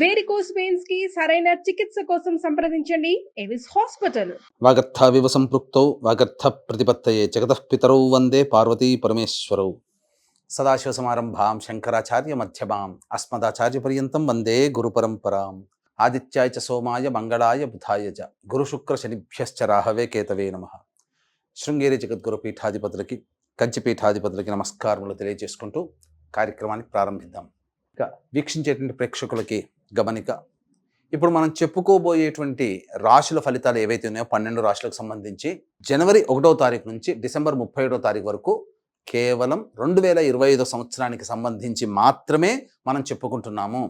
Varicose వెయిన్స్కి సరైన చికిత్స కోసం సంప్రదించండి. ఎవిస్ హాస్పిటల్ వాగర్థావివ సంపృక్తౌ వాగర్థ ప్రతిపత్తయే జగతః పితరౌ వందే పార్వతీ పరమేశ్వరౌ. సదాశివసమారంభాం శంకరాచార్య మధ్యమాం అస్మదాచార్య పర్యంతం వందే గురు పరంపరాం. ఆదిత్యాయ చ సోమాయ మంగళాయ బుధాయ చ. గురుశుక్ర శనిభ్యశ్చ రాహవే కేతవే నమ. శృంగేరి జగద్గురు పీఠాధిపతులకి కంచి పీఠాధిపతులకి నమస్కారములు తెలియజేసుకుంటూ కార్యక్రమాన్ని ప్రారంభిద్దాం. ఇక వీక్షించేటువంటి ప్రేక్షకులకి గమనిక. ఇప్పుడు మనం చెప్పుకోబోయేటువంటి రాశుల ఫలితాలు ఏవైతే ఉన్నాయో పన్నెండు రాశులకు సంబంధించి జనవరి ఒకటో తారీఖు నుంచి డిసెంబర్ ముప్పై ఏడో తారీఖు వరకు కేవలం రెండు వేల ఇరవై ఐదో సంవత్సరానికి సంబంధించి మాత్రమే మనం చెప్పుకుంటున్నాము.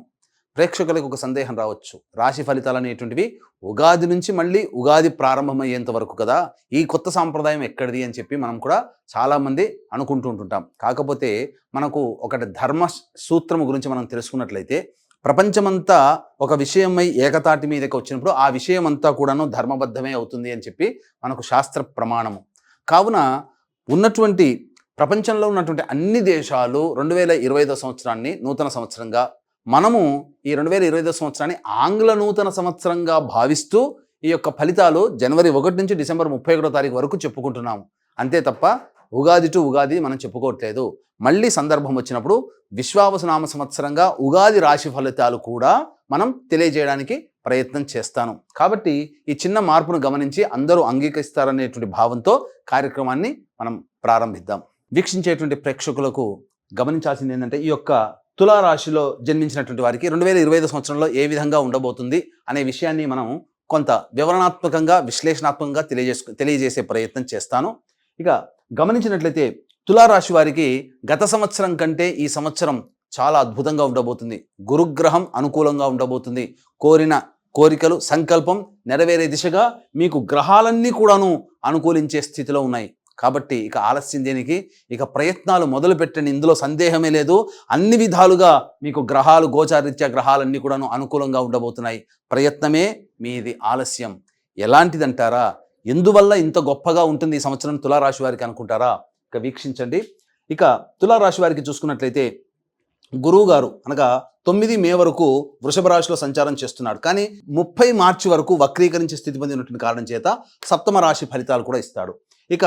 ప్రేక్షకులకు ఒక సందేహం రావచ్చు. రాశి ఫలితాలు అనేటువంటివి ఉగాది నుంచి మళ్ళీ ఉగాది ప్రారంభమయ్యేంత వరకు కదా ఈ కొత్త సాంప్రదాయం ఎక్కడిది అని చెప్పి మనం కూడా చాలామంది అనుకుంటూ ఉంటుంటాం. కాకపోతే మనకు ఒకటి ధర్మ సూత్రము గురించి మనం తెలుసుకున్నట్లయితే ప్రపంచమంతా ఒక విషయమై ఏకతాటి మీదకి వచ్చినప్పుడు ఆ విషయం అంతా కూడాను ధర్మబద్ధమే అవుతుంది అని చెప్పి మనకు శాస్త్ర ప్రమాణము. కావున ఉన్నటువంటి ప్రపంచంలో ఉన్నటువంటి అన్ని దేశాలు రెండు వేల ఇరవై ఐదో సంవత్సరాన్ని నూతన సంవత్సరంగా మనము ఈ రెండు వేల ఇరవై ఐదో సంవత్సరాన్ని ఆంగ్ల నూతన సంవత్సరంగా భావిస్తూ ఈ యొక్క ఫలితాలు జనవరి ఒకటి నుంచి డిసెంబర్ ముప్పై ఒకటో తారీఖు వరకు చెప్పుకుంటున్నాము. అంతే తప్ప ఉగాది టు ఉగాది మనం చెప్పుకోవట్లేదు. మళ్ళీ సందర్భం వచ్చినప్పుడు విశ్వావసనామ సంవత్సరంగా ఉగాది రాశి ఫలితాలు కూడా మనం తెలియజేయడానికి ప్రయత్నం చేస్తాను. కాబట్టి ఈ చిన్న మార్పును గమనించి అందరూ అంగీకరిస్తారనేటువంటి భావంతో కార్యక్రమాన్ని మనం ప్రారంభిద్దాం. వీక్షించేటువంటి ప్రేక్షకులకు గమనించాల్సింది ఏంటంటే ఈ యొక్క తులారాశిలో జన్మించినటువంటి వారికి రెండు వేల ఇరవై ఐదు సంవత్సరంలో ఏ విధంగా ఉండబోతుంది అనే విషయాన్ని మనం కొంత వివరణాత్మకంగా విశ్లేషణాత్మకంగా తెలియజేసు తెలియజేసే ప్రయత్నం చేస్తాను. ఇక గమనించినట్లయితే తులారాశి వారికి గత సంవత్సరం కంటే ఈ సంవత్సరం చాలా అద్భుతంగా ఉండబోతుంది. గురుగ్రహం అనుకూలంగా ఉండబోతుంది. కోరిన కోరికలు సంకల్పం నెరవేరే దిశగా మీకు గ్రహాలన్నీ కూడాను అనుకూలించే స్థితిలో ఉన్నాయి. కాబట్టి ఇక ఆలస్యం దేనికి? ఇక ప్రయత్నాలు మొదలు పెట్టండి. ఇందులో సందేహమే లేదు. అన్ని విధాలుగా మీకు గ్రహాలు గోచారిత్య గ్రహాలన్నీ కూడాను అనుకూలంగా ఉండబోతున్నాయి. ప్రయత్నమే మీది ఆలస్యం. ఎలాంటిదంటారా? ఎందువల్ల ఇంత గొప్పగా ఉంటుంది ఈ సంవత్సరం తులారాశి వారికి అనుకుంటారా? ఇక వీక్షించండి. ఇక తులారాశి వారికి చూసుకున్నట్లయితే గురువు గారు అనగా తొమ్మిది మే వరకు వృషభ రాశిలో సంచారం చేస్తున్నాడు. కానీ ముప్పై మార్చి వరకు వక్రీకరించే స్థితి పొందినటువంటి కారణం చేత సప్తమ రాశి ఫలితాలు కూడా ఇస్తాడు. ఇక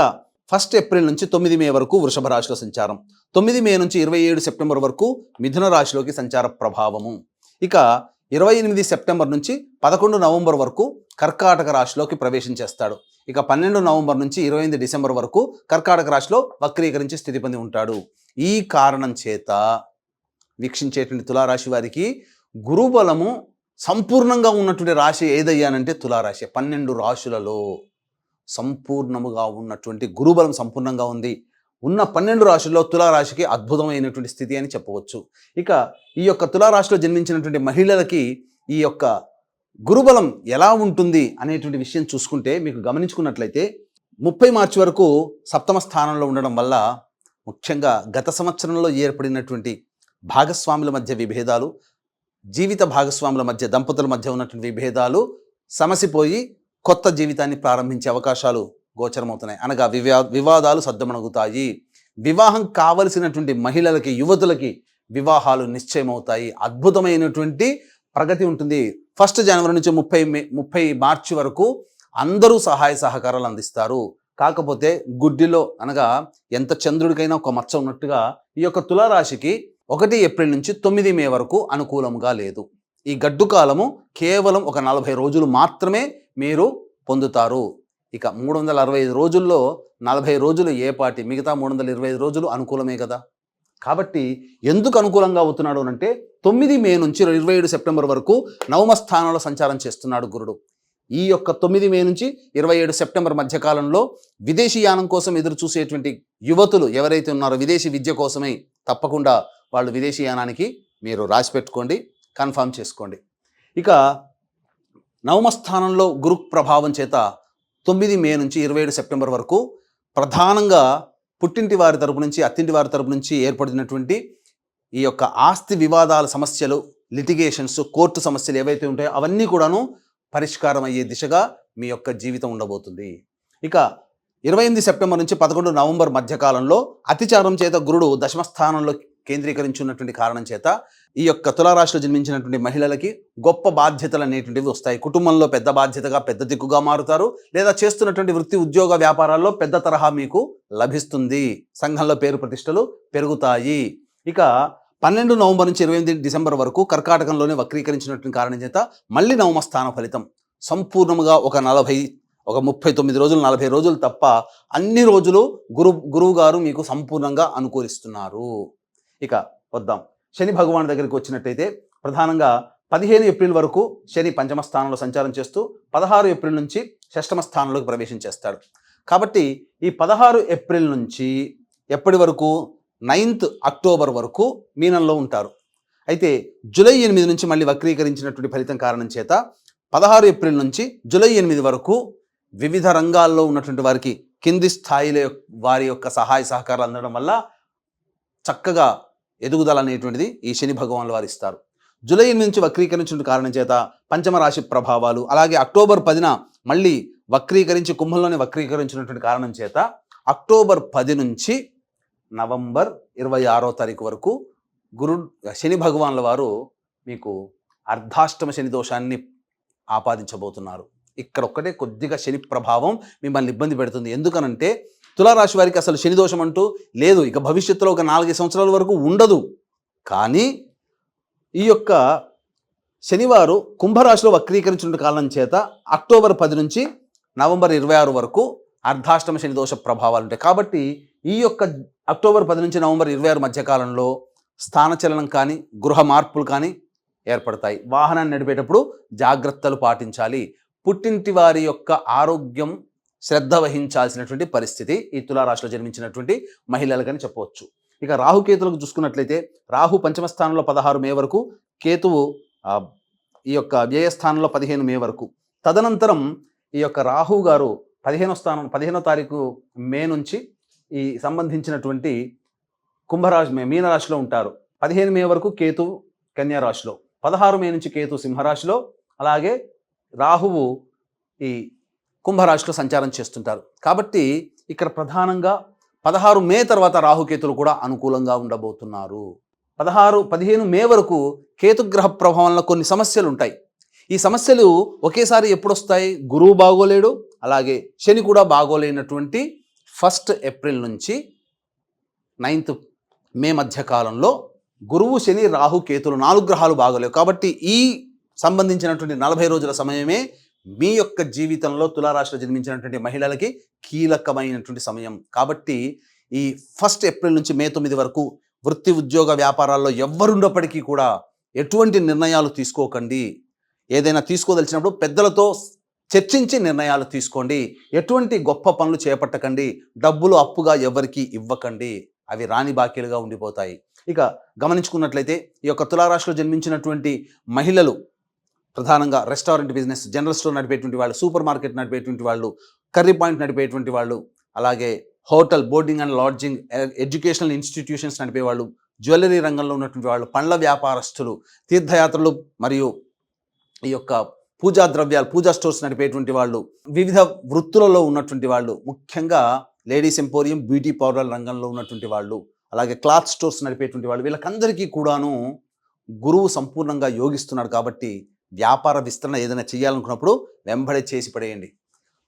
ఫస్ట్ ఏప్రిల్ నుంచి తొమ్మిది మే వరకు వృషభ రాశిలో సంచారం. తొమ్మిది మే నుంచి ఇరవై ఏడు సెప్టెంబర్ వరకు మిథున రాశిలోకి సంచార ప్రభావము. ఇక ఇరవై ఎనిమిది సెప్టెంబర్ నుంచి పదకొండు నవంబర్ వరకు కర్కాటక రాశిలోకి ప్రవేశం చేస్తాడు. ఇక పన్నెండు నవంబర్ నుంచి ఇరవై ఎనిమిది డిసెంబర్ వరకు కర్కాటక రాశిలో వక్రీకరించి స్థితి పొంది ఉంటాడు. ఈ కారణం చేత వీక్షించేటువంటి తులారాశి వారికి గురుబలము సంపూర్ణంగా ఉన్నటువంటి రాశి ఏదయ్యానంటే తులారాశి. పన్నెండు రాశులలో సంపూర్ణముగా ఉన్నటువంటి గురుబలం సంపూర్ణంగా ఉంది. ఉన్న పన్నెండు రాశుల్లో తులారాశికి అద్భుతమైనటువంటి స్థితి అని చెప్పవచ్చు. ఇక ఈ యొక్క తులారాశిలో జన్మించినటువంటి మహిళలకి ఈ యొక్క గురుబలం ఎలా ఉంటుంది అనేటువంటి విషయం చూసుకుంటే మీకు గమనించుకున్నట్లయితే ముప్పై మార్చి వరకు సప్తమ స్థానంలో ఉండడం వల్ల ముఖ్యంగా గత సంవత్సరంలో ఏర్పడినటువంటి భాగస్వాముల మధ్య విభేదాలు జీవిత భాగస్వాముల మధ్య దంపతుల మధ్య ఉన్నటువంటి విభేదాలు సమసిపోయి కొత్త జీవితాన్ని ప్రారంభించే అవకాశాలు గోచరమవుతున్నాయి. అనగా వివా వివాదాలు సద్దమణగుతాయి. వివాహం కావలసినటువంటి మహిళలకి యువతులకి వివాహాలు నిశ్చయమవుతాయి. అద్భుతమైనటువంటి ప్రగతి ఉంటుంది. ఫస్ట్ జనవరి నుంచి ముప్పై మే ముప్పై మార్చి వరకు అందరూ సహాయ సహకారాలు అందిస్తారు. కాకపోతే గుడ్డిలో అనగా ఎంత చంద్రుడికైనా ఒక మచ్చ ఉన్నట్టుగా ఈ యొక్క తులారాశికి ఒకటి ఏప్రిల్ నుంచి తొమ్మిది మే వరకు అనుకూలంగా లేదు. ఈ గడ్డు కాలము కేవలం ఒక నలభై రోజులు మాత్రమే మీరు పొందుతారు. ఇక మూడు వందల అరవై ఐదు రోజుల్లో నలభై రోజులు ఏ పాటి మిగతా మూడు వందల ఇరవై ఐదు రోజులు అనుకూలమే కదా? కాబట్టి ఎందుకు అనుకూలంగా అవుతున్నాడు అంటే తొమ్మిది మే నుంచి ఇరవై ఏడు సెప్టెంబర్ వరకు నవమ స్థానంలో సంచారం చేస్తున్నాడు గురుడు. ఈ యొక్క తొమ్మిది మే నుంచి ఇరవై ఏడు సెప్టెంబర్ మధ్యకాలంలో విదేశీ యానం కోసం ఎదురు చూసేటువంటి యువతులు ఎవరైతే ఉన్నారో విదేశీ విద్య కోసమై తప్పకుండా వాళ్ళు విదేశీ యానానికి మీరు రాసి పెట్టుకోండి కన్ఫర్మ్ చేసుకోండి. ఇక నవమ స్థానంలో గురు ప్రభావం చేత తొమ్మిది మే నుంచి ఇరవై ఏడు సెప్టెంబర్ వరకు ప్రధానంగా పుట్టింటి వారి తరపు నుంచి అత్తింటి వారి తరపు నుంచి ఏర్పడినటువంటి ఈ యొక్క ఆస్తి వివాదాల సమస్యలు లిటిగేషన్స్ కోర్టు సమస్యలు ఏవైతే ఉంటాయో అవన్నీ కూడాను పరిష్కారం అయ్యే దిశగా మీ యొక్క జీవితం ఉండబోతుంది. ఇక ఇరవై ఎనిమిది సెప్టెంబర్ నుంచి పదకొండు నవంబర్ మధ్యకాలంలో అతిచారం చేత గురుడు దశమ స్థానంలో కేంద్రీకరించి ఉన్నటువంటి కారణం చేత ఈ యొక్క తులారాశిలో జన్మించినటువంటి మహిళలకి గొప్ప బాధ్యతలు అనేటువంటివి వస్తాయి. కుటుంబంలో పెద్ద బాధ్యతగా పెద్ద దిక్కుగా మారుతారు. లేదా చేస్తున్నటువంటి వృత్తి ఉద్యోగ వ్యాపారాల్లో పెద్ద తరహా మీకు లభిస్తుంది. సంఘంలో పేరు ప్రతిష్టలు పెరుగుతాయి. ఇక పన్నెండు నవంబర్ నుంచి ఇరవై ఎనిమిది డిసెంబర్ వరకు కర్కాటకంలోనే వక్రీకరించినటువంటి కారణం చేత మళ్ళీ నవమ స్థాన ఫలితం. సంపూర్ణముగా ఒక నలభై ఒక ముప్పై తొమ్మిది రోజులు నలభై రోజులు తప్ప అన్ని రోజులు గురు గురువు గారు మీకు సంపూర్ణంగా అనుకూలిస్తున్నారు. ఇక వద్దాం. శని భగవాన్ దగ్గరికి వచ్చినట్టయితే ప్రధానంగా పదిహేను ఏప్రిల్ వరకు శని పంచమ స్థానంలో సంచారం చేస్తూ పదహారు ఏప్రిల్ నుంచి షష్టమ స్థానంలోకి ప్రవేశించేస్తాడు కాబట్టి ఈ పదహారు ఏప్రిల్ నుంచి ఎప్పటి వరకు? నైన్త్ అక్టోబర్ వరకు మీనంలో ఉంటారు. అయితే జూలై ఎనిమిది నుంచి మళ్ళీ వక్రీకరించినటువంటి ఫలితం కారణం చేత పదహారు ఏప్రిల్ నుంచి జూలై ఎనిమిది వరకు వివిధ రంగాల్లో ఉన్నటువంటి వారికి కింది స్థాయిలో యొక్క- వారి యొక్క సహాయ సహకారాలు అందడం వల్ల చక్కగా ఎదుగుదల అనేటువంటిది ఈ శని భగవాన్లు వారు ఇస్తారు. జూలై నుంచి వక్రీకరించిన కారణం చేత పంచమ రాశి ప్రభావాలు అలాగే అక్టోబర్ పదిన మళ్ళీ వక్రీకరించి కుంభంలోనే వక్రీకరించినటువంటి కారణం చేత అక్టోబర్ పది నుంచి నవంబర్ ఇరవై ఆరో తారీఖు వరకు గురు శని భగవాన్ల వారు మీకు అర్ధాష్టమ శని దోషాన్ని ఆపాదించబోతున్నారు. ఇక్కడ ఒక్కటే కొద్దిగా శని ప్రభావం మిమ్మల్ని ఇబ్బంది పెడుతుంది. ఎందుకనంటే తులారాశి వారికి అసలు శని దోషం అంటూ లేదు. ఇక భవిష్యత్తులో ఒక నాలుగైదు సంవత్సరాల వరకు ఉండదు. కానీ ఈ యొక్క శనివారు కుంభరాశిలో వక్రీకరించిన కాలం చేత అక్టోబర్ పది నుంచి నవంబర్ ఇరవై ఆరు వరకు అర్ధాష్టమ శని దోష ప్రభావాలు ఉంటాయి. కాబట్టి ఈ యొక్క అక్టోబర్ పది నుంచి నవంబర్ ఇరవై ఆరు మధ్యకాలంలో స్థానచలనం కానీ గృహ మార్పులు కానీ ఏర్పడతాయి. వాహనాన్ని నడిపేటప్పుడు జాగ్రత్తలు పాటించాలి. పుట్టింటి వారి యొక్క ఆరోగ్యం శ్రద్ధ వహించాల్సినటువంటి పరిస్థితి ఈ తులారాశిలో జన్మించినటువంటి మహిళలకని చెప్పవచ్చు. ఇక రాహుకేతులకు చూసుకున్నట్లయితే రాహు పంచమ స్థానంలో పదహారు మే వరకు కేతువు ఈ యొక్క వ్యయ స్థానంలో పదిహేను మే వరకు. తదనంతరం ఈ యొక్క రాహు గారు పదిహేనో స్థానం పదిహేనో తారీఖు మే నుంచి ఈ సంబంధించినటువంటి కుంభరాశి మే- మీనరాశిలో ఉంటారు. పదిహేను మే వరకు కేతు కన్యారాశిలో పదహారు మే నుంచి కేతు సింహరాశిలో అలాగే రాహువు ఈ కుంభరాశిలో సంచారం చేస్తుంటారు. కాబట్టి ఇక్కడ ప్రధానంగా పదహారు మే తర్వాత రాహుకేతులు కూడా అనుకూలంగా ఉండబోతున్నారు. పదహారు పదిహేను మే వరకు కేతుగ్రహ ప్రభావంలో కొన్ని సమస్యలు ఉంటాయి ఈ సమస్యలు ఒకేసారి ఎప్పుడు వస్తాయి గురువు బాగోలేడు అలాగే శని కూడా బాగోలేనటువంటి ఫస్ట్ ఏప్రిల్ నుంచి నైన్త్ మే మధ్య కాలంలో గురువు శని రాహు కేతులు నాలుగు గ్రహాలు బాగోలేవు. కాబట్టి ఈ సంబంధించినటువంటి నలభై రోజుల సమయమే మీ యొక్క జీవితంలో తులారాశిలో జన్మించినటువంటి మహిళలకి కీలకమైనటువంటి సమయం. కాబట్టి ఈ ఫస్ట్ ఏప్రిల్ నుంచి మే తొమ్మిది వరకు వృత్తి ఉద్యోగ వ్యాపారాల్లో ఎవ్వరున్నప్పటికీ కూడా ఎటువంటి నిర్ణయాలు తీసుకోకండి. ఏదైనా తీసుకోదలిచినప్పుడు పెద్దలతో చర్చించి నిర్ణయాలు తీసుకోండి. ఎటువంటి గొప్ప పనులు చేపట్టకండి. డబ్బులు అప్పుగా ఎవరికి ఇవ్వకండి. అవి రాని బాకీలుగా ఉండిపోతాయి. ఇక గమనించుకున్నట్లయితే ఈ యొక్క తులారాశిలో జన్మించినటువంటి మహిళలు ప్రధానంగా రెస్టారెంట్ బిజినెస్ జనరల్ స్టోర్ నడిపేటువంటి వాళ్ళు సూపర్ మార్కెట్ నడిపేటువంటి వాళ్ళు కర్రీ పాయింట్ నడిపేటువంటి వాళ్ళు అలాగే hotel boarding and lodging educational institutions నడిపే వాళ్ళు జ్యువెలరీ రంగంలో ఉన్నటువంటి వాళ్ళు పండ్ల వ్యాపారస్తులు తీర్థయాత్రలు మరియు ఈ యొక్క పూజా ద్రవ్యాలు పూజా స్టోర్స్ నడిపేటువంటి వాళ్ళు వివిధ వృత్తులలో ఉన్నటువంటి వాళ్ళు ముఖ్యంగా లేడీస్ ఎంపోరియం బ్యూటీ పౌడర్ రంగంలో ఉన్నటువంటి వాళ్ళు అలాగే క్లాత్ స్టోర్స్ నడిపేటువంటి వాళ్ళు వీళ్ళకందరికీ కూడాను గురువు సంపూర్ణంగా యోగిస్తున్నాడు కాబట్టి వ్యాపార విస్తరణ ఏదైనా చేయాలనుకున్నప్పుడు వెంబడే చేసి పడేయండి.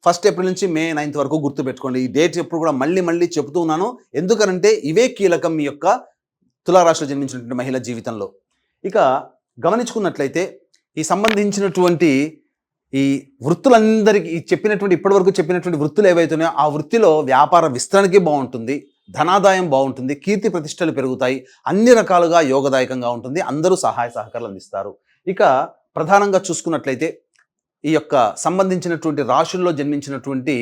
ఫస్ట్ ఏప్రిల్ నుంచి మే నైన్త్ వరకు గుర్తుపెట్టుకోండి ఈ డేట్ ఎప్పుడు కూడా మళ్ళీ మళ్ళీ చెబుతూ ఉన్నాను. ఎందుకనంటే ఇవే కీలకం మీ యొక్క తులారాశిలో జన్మించినటువంటి మహిళ జీవితంలో. ఇక గమనించుకున్నట్లయితే ఈ సంబంధించినటువంటి ఈ వృత్తులందరికీ చెప్పినటువంటి ఇప్పటివరకు చెప్పినటువంటి వృత్తులు ఏవైతున్నాయో ఆ వృత్తిలో వ్యాపార విస్తరణకి బాగుంటుంది. ధనాదాయం బాగుంటుంది. కీర్తి ప్రతిష్టలు పెరుగుతాయి. అన్ని రకాలుగా యోగదాయకంగా ఉంటుంది. అందరూ సహాయ సహకారాలు అందిస్తారు. ఇక ప్రధానంగా చూసుకున్నట్లయితే ఈ యొక్క సంబంధించినటువంటి రాశుల్లో జన్మించినటువంటి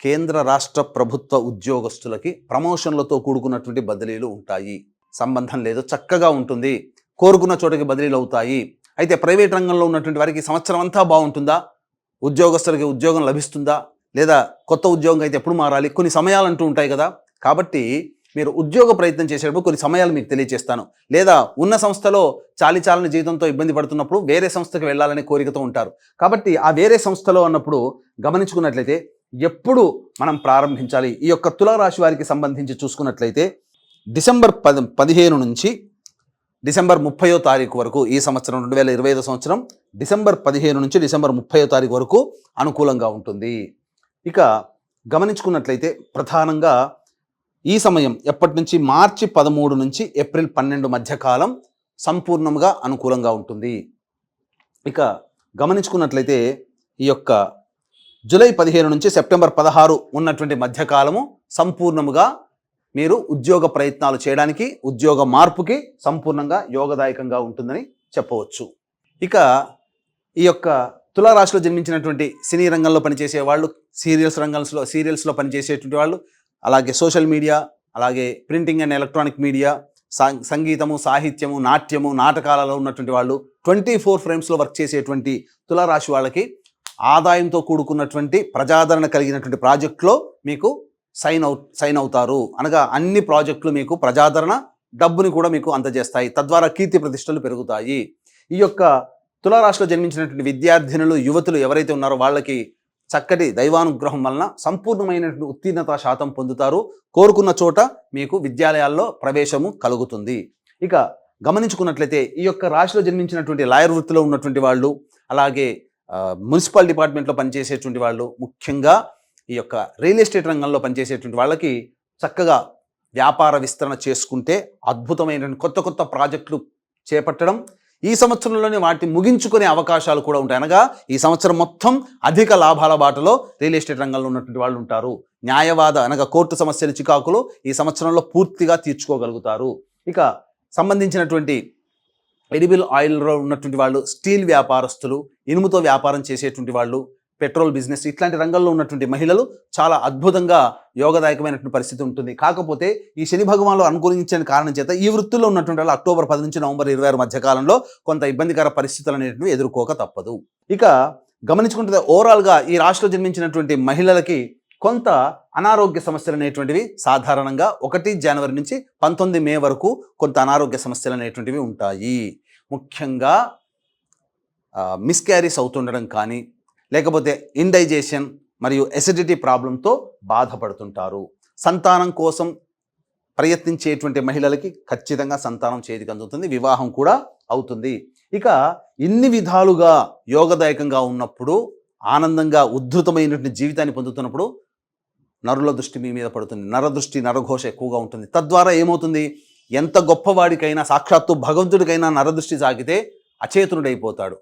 కేంద్ర రాష్ట్ర ప్రభుత్వ ఉద్యోగస్తులకి ప్రమోషన్లతో కూడుకున్నటువంటి బదిలీలు ఉంటాయి. సంబంధం లేదు చక్కగా ఉంటుంది. కోరుకున్న చోటకి బదిలీలు అవుతాయి. అయితే ప్రైవేట్ రంగంలో ఉన్నటువంటి వారికి సంవత్సరం అంతా బాగుంటుందా? ఉద్యోగస్తులకి ఉద్యోగం లభిస్తుందా? లేదా కొత్త ఉద్యోగం అయితే ఎప్పుడు మారాలి? కొన్ని సమయాలు అంటూ ఉంటాయి కదా. కాబట్టి మీరు ఉద్యోగ ప్రయత్నం చేసేటప్పుడు కొన్ని సమయాలు మీకు తెలియజేస్తాను లేదా ఉన్న సంస్థలో చాలిచాలని జీవితంతో ఇబ్బంది పడుతున్నప్పుడు వేరే సంస్థకి వెళ్ళాలనే కోరికతో ఉంటారు. కాబట్టి ఆ వేరే సంస్థలో అన్నప్పుడు గమనించుకున్నట్లయితే ఎప్పుడు మనం ప్రారంభించాలి. ఈ యొక్క తులారాశి వారికి సంబంధించి చూసుకున్నట్లయితే డిసెంబర్ పది పదిహేను నుంచి డిసెంబర్ ముప్పయో తారీఖు వరకు ఈ సంవత్సరం రెండు వేల ఇరవై ఐదో సంవత్సరం డిసెంబర్ పదిహేను నుంచి డిసెంబర్ ముప్పయో తారీఖు వరకు అనుకూలంగా ఉంటుంది. ఇక గమనించుకున్నట్లయితే ప్రధానంగా ఈ సమయం ఎప్పటి నుంచి? మార్చి పదమూడు నుంచి ఏప్రిల్ పన్నెండు మధ్యకాలం సంపూర్ణంగా అనుకూలంగా ఉంటుంది. ఇక గమనించుకున్నట్లయితే ఈ యొక్క జూలై పదిహేను నుంచి సెప్టెంబర్ పదహారు ఉన్నటువంటి మధ్యకాలము సంపూర్ణముగా మీరు ఉద్యోగ ప్రయత్నాలు చేయడానికి ఉద్యోగ మార్పుకి సంపూర్ణంగా యోగదాయకంగా ఉంటుందని చెప్పవచ్చు. ఇక ఈ యొక్క తులారాశిలో జన్మించినటువంటి సినీ రంగంలో పనిచేసే వాళ్ళు సీరియల్స్ రంగంలో సీరియల్స్లో పనిచేసేటువంటి వాళ్ళు అలాగే సోషల్ మీడియా అలాగే ప్రింటింగ్ అండ్ ఎలక్ట్రానిక్ మీడియా సంగీతము సాహిత్యము నాట్యము నాటకాలలో ఉన్నటువంటి వాళ్ళు ట్వంటీ ఫోర్ ఫ్రేమ్స్లో వర్క్ చేసేటువంటి తులారాశి వాళ్ళకి ఆదాయంతో కూడుకున్నటువంటి ప్రజాదరణ కలిగినటువంటి ప్రాజెక్టులో మీకు సైన్ అవు సైన్ అవుతారు. అనగా అన్ని ప్రాజెక్టులు మీకు ప్రజాదరణ డబ్బుని కూడా మీకు అందజేస్తాయి. తద్వారా కీర్తి ప్రతిష్టలు పెరుగుతాయి. ఈ యొక్క తులారాశిలో జన్మించినటువంటి విద్యార్థినులు యువతులు ఎవరైతే ఉన్నారో వాళ్ళకి చక్కటి దైవానుగ్రహం వలన సంపూర్ణమైనటువంటి ఉత్తీర్ణత శాతం పొందుతారు. కోరుకున్న చోట మీకు విద్యాలయాల్లో ప్రవేశము కలుగుతుంది. ఇక గమనించుకున్నట్లయితే ఈ యొక్క రాశిలో జన్మించినటువంటి లాయర్ వృత్తిలో ఉన్నటువంటి వాళ్ళు అలాగే మున్సిపల్ డిపార్ట్మెంట్లో పనిచేసేటువంటి వాళ్ళు ముఖ్యంగా ఈ యొక్క రియల్ ఎస్టేట్ రంగంలో పనిచేసేటువంటి వాళ్ళకి చక్కగా వ్యాపార విస్తరణ చేసుకుంటే అద్భుతమైనటువంటి కొత్త కొత్త ప్రాజెక్టులు చేపట్టడం ఈ సంవత్సరంలోనే వాటిని ముగించుకునే అవకాశాలు కూడా ఉంటాయి. అనగా ఈ సంవత్సరం మొత్తం అధిక లాభాల బాటలో రియల్ ఎస్టేట్ రంగంలో ఉన్నటువంటి వాళ్ళు ఉంటారు. న్యాయవాద అనగా కోర్టు సమస్యలు చికాకులు ఈ సంవత్సరంలో పూర్తిగా తీర్చుకోగలుగుతారు. ఇక సంబంధించినటువంటి ఎడిబుల్ ఆయిల్లో ఉన్నటువంటి వాళ్ళు స్టీల్ వ్యాపారస్తులు ఇనుముతో వ్యాపారం చేసేటువంటి వాళ్ళు పెట్రోల్ బిజినెస్ ఇట్లాంటి రంగంలో ఉన్నటువంటి మహిళలు చాలా అద్భుతంగా యోగదాయకమైనటువంటి పరిస్థితి ఉంటుంది. కాకపోతే ఈ శని భగవాన్లు అనుకూలించిన కారణం చేత ఈ వృత్తిలో ఉన్నటువంటి వాళ్ళు అక్టోబర్ పది నుంచి నవంబర్ ఇరవై ఆరు మధ్యకాలంలో కొంత ఇబ్బందికర పరిస్థితులు అనేటివి ఎదుర్కోక తప్పదు. ఇక గమనించుకుంటే ఓవరాల్గా ఈ రాష్ట్రంలో జన్మించినటువంటి మహిళలకి కొంత అనారోగ్య సమస్యలు అనేటువంటివి సాధారణంగా ఒకటి జనవరి నుంచి పంతొమ్మిది మే వరకు కొంత అనారోగ్య సమస్యలు అనేటువంటివి ఉంటాయి. ముఖ్యంగా మిస్క్యారీస్ అవుతుండడం కానీ లేకపోతే ఇండైజేషన్ మరియు ఎసిడిటీ ప్రాబ్లంతో బాధపడుతుంటారు. సంతానం కోసం ప్రయత్నించేటువంటి మహిళలకి ఖచ్చితంగా సంతానం చేతికి అందుతుంది వివాహం కూడా అవుతుంది. ఇక ఇన్ని విధాలుగా యోగదాయకంగా ఉన్నప్పుడు ఆనందంగా ఉద్ధృతమైనటువంటి జీవితాన్ని పొందుతున్నప్పుడు నరుల దృష్టి మీ మీద పడుతుంది. నరదృష్టి నరఘోష ఎక్కువగా ఉంటుంది. తద్వారా ఏమవుతుంది? ఎంత గొప్పవాడికైనా సాక్షాత్తు భగవంతుడికైనా నరదృష్టి సాగితే అచేతనుడైపోతాడు.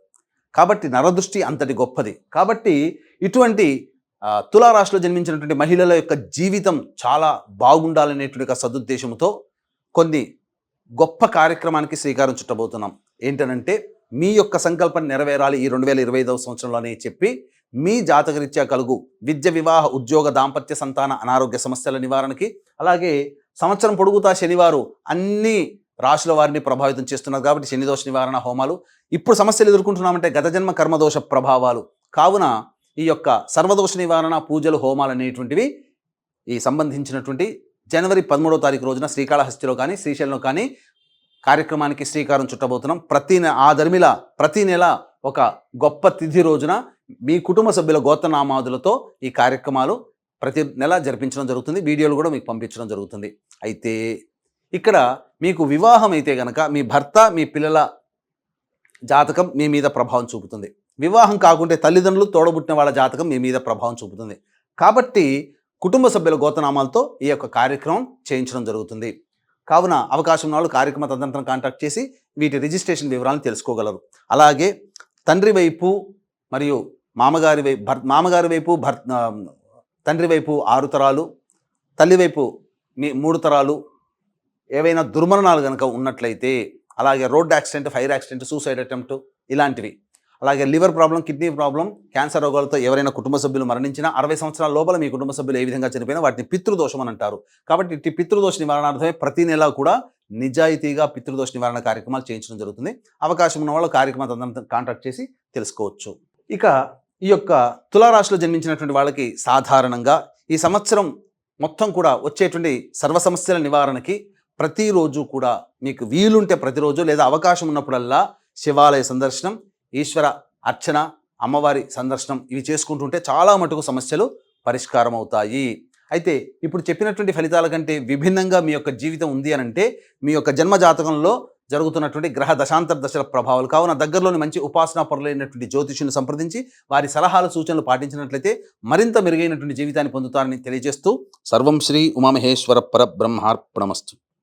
కాబట్టి నరదృష్టి అంతటి గొప్పది. కాబట్టి ఇటువంటి తులారాశిలో జన్మించినటువంటి మహిళల యొక్క జీవితం చాలా బాగుండాలనేటువంటి ఒక సదుద్దేశంతో కొన్ని గొప్ప కార్యక్రమానికి శ్రీకారం చుట్టబోతున్నాం. ఏంటనంటే మీ యొక్క సంకల్పం నెరవేరాలి ఈ రెండు వేల ఇరవై ఐదవ సంవత్సరంలోనే చెప్పి మీ జాతకరీత్యా కలుగు విద్య వివాహ ఉద్యోగ దాంపత్య సంతాన అనారోగ్య సమస్యల నివారణకి అలాగే సంవత్సరం పొడుగుతా శనివారు అన్ని రాశుల వారిని ప్రభావితం చేస్తున్నారు కాబట్టి శనిదోష నివారణ హోమాలు. ఇప్పుడు సమస్యలు ఎదుర్కొంటున్నామంటే గత జన్మ కర్మదోష ప్రభావాలు. కావున ఈ యొక్క సర్వదోష నివారణ పూజలు హోమాలు అనేటువంటివి ఈ సంబంధించినటువంటి జనవరి పదమూడవ తారీఖు రోజున శ్రీకాళహస్తిలో కానీ శ్రీశైలంలో కానీ కార్యక్రమానికి శ్రీకారం చుట్టబోతున్నాం. ప్రతి నె- ఆ ధర్మిల ప్రతి నెల ఒక గొప్ప తిథి రోజున మీ కుటుంబ సభ్యుల గోతనామాదులతో ఈ కార్యక్రమాలు ప్రతి నెల జరిపించడం జరుగుతుంది. వీడియోలు కూడా మీకు పంపించడం జరుగుతుంది. అయితే ఇక్కడ మీకు వివాహం అయితే కనుక మీ భర్త మీ పిల్లల జాతకం మీ మీద ప్రభావం చూపుతుంది. వివాహం కాకుంటే తల్లిదండ్రులు తోడబుట్టిన వాళ్ళ జాతకం మీ మీద ప్రభావం చూపుతుంది. కాబట్టి కుటుంబ సభ్యుల గోతనామాలతో ఈ యొక్క కార్యక్రమం చేయించడం జరుగుతుంది. కావున అవకాశం ఉన్న వాళ్ళు కార్యక్రమ తదనంతరం కాంటాక్ట్ చేసి వీటి రిజిస్ట్రేషన్ వివరాలను తెలుసుకోగలరు. అలాగే తండ్రి వైపు మరియు మామగారి వైపు భర్ మామగారి వైపు భర్ తండ్రి వైపు ఆరు తరాలు తల్లి వైపు మీ మూడు తరాలు ఏవైనా దుర్మరణాలు కనుక ఉన్నట్లయితే అలాగే road accident fire accident suicide attempt ఇలాంటివి అలాగే liver problem kidney problem cancer రోగాలతో ఎవరైనా కుటుంబ సభ్యులు మరణించినా అరవై సంవత్సరాల లోపల మీ కుటుంబ సభ్యులు ఏ విధంగా చనిపోయినా వాటిని పితృదోషం అని అంటారు. కాబట్టి ఇట్టి పితృదోష నివారణార్థమే ప్రతి నెల కూడా నిజాయితీగా పితృదోష నివారణ కార్యక్రమాలు చేయించడం జరుగుతుంది. అవకాశం ఉన్న వాళ్ళు కార్యక్రమం కాంటాక్ట్ చేసి తెలుసుకోవచ్చు. ఇక ఈ యొక్క తులారాశిలో జన్మించినటువంటి వాళ్ళకి సాధారణంగా ఈ సంవత్సరం మొత్తం కూడా వచ్చేటువంటి సర్వ సమస్యల నివారణకి ప్రతిరోజు కూడా మీకు వీలుంటే ప్రతిరోజు లేదా అవకాశం ఉన్నప్పుడల్లా శివాలయ సందర్శనం ఈశ్వర అర్చన అమ్మవారి సందర్శనం ఇవి చేసుకుంటుంటే చాలా మటుకు సమస్యలు పరిష్కారం అవుతాయి అయితే ఇప్పుడు చెప్పినటువంటి ఫలితాల కంటే విభిన్నంగా మీ యొక్క జీవితం ఉంది అని అంటే మీ యొక్క జన్మ జాతకంలో జరుగుతున్నటువంటి గ్రహ దశాంతర దశల ప్రభావాలు కావున దగ్గరలోని మంచి ఉపాసనా పరులైనటువంటి జ్యోతిష్యుని సంప్రదించి వారి సలహాలు సూచనలు పాటించినట్లయితే మరింత మెరుగైనటువంటి జీవితాన్ని పొందుతారని తెలియజేస్తూ సర్వం శ్రీ ఉమామహేశ్వర పరబ్రహ్మార్పణమస్తు